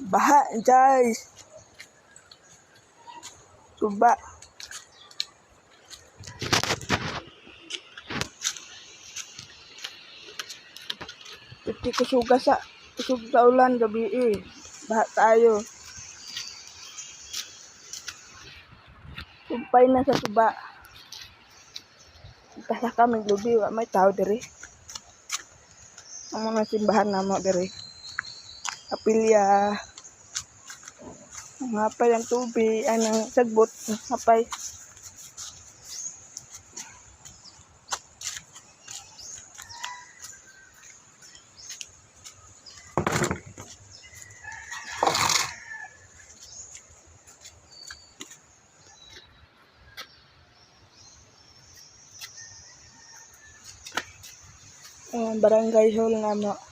Baha, guys. Suba. Pati kusuga sa kusog sa ulan gabi eh. Baha tayo. Sumpay na sa suba. Kasa kami lubi, wa may tao diri. Ang mga simbahan na mo. Apilya. Ang hapay ang tubig, anang sagbot, ang hapay. Ang barangay hall nga mo.